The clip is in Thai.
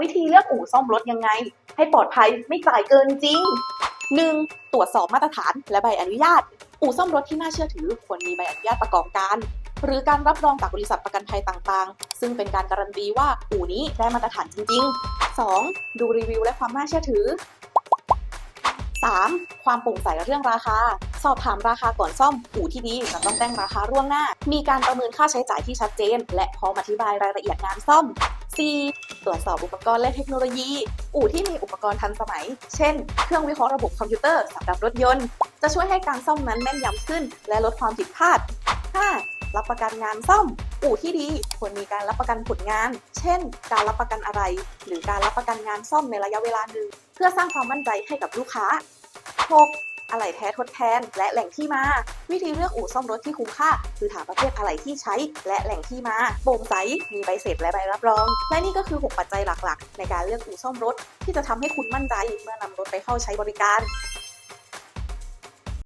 วิธีเลือกอู่ซ่อมรถยังไง ให้ปลอดภัยไม่จ่ายเกินจริง 1. ตรวจสอบมาตรฐานและใบอนุญาต อู่ซ่อมรถที่น่าเชื่อถือควรมีใบอนุญาตประกอบการ หรือการรับรองจากบริษัทประกันภัยต่างๆ ซึ่งเป็นการการันตีว่าอู่นี้ได้มาตรฐานจริง ๆ 2. ดูรีวิวและความน่าเชื่อถือ 3. ความโปร่งใสเรื่องราคา สอบถามราคาก่อนซ่อมอู่ที่ดีจะต้องแจ้งราคาร่วงหน้า มีการประเมินค่าใช้จ่ายที่ชัดเจน และพร้อมอธิบายรายละเอียดงานซ่อม 4. ตรวจสอบอุปกรณ์และเทคโนโลยี อู่ที่มีอุปกรณ์ทันสมัย เช่น เครื่องวิเคราะห์ระบบคอมพิวเตอร์สำหรับรถยนต์ จะช่วยให้การซ่อมนั้นแม่นยำขึ้น และลดความผิดพลาด 5. รับประกันงานซ่อม อู่ที่ดีควรมีการรับประกันผลงาน เช่น การรับประกันอะไร หรือการรับประกันงานซ่อมในระยะเวลาหนึ่งเพื่อสร้างความมั่นใจให้กับลูกค้า 6. อะไหล่แท้ทดแทน และแหล่งที่มา วิธีเลือกอู่ซ่อมรถที่คุ้มค่า คือหาประเภทอะไหล่ที่ใช้ และแหล่งที่มาโปร่งใสมีใบเสร็จและใบรับรอง และนี่ก็คือ 6 ปัจจัยหลักๆ ในการเลือกอู่ซ่อมรถ ที่จะทำให้คุณมั่นใจเมื่อนำรถไปเข้าใช้บริการ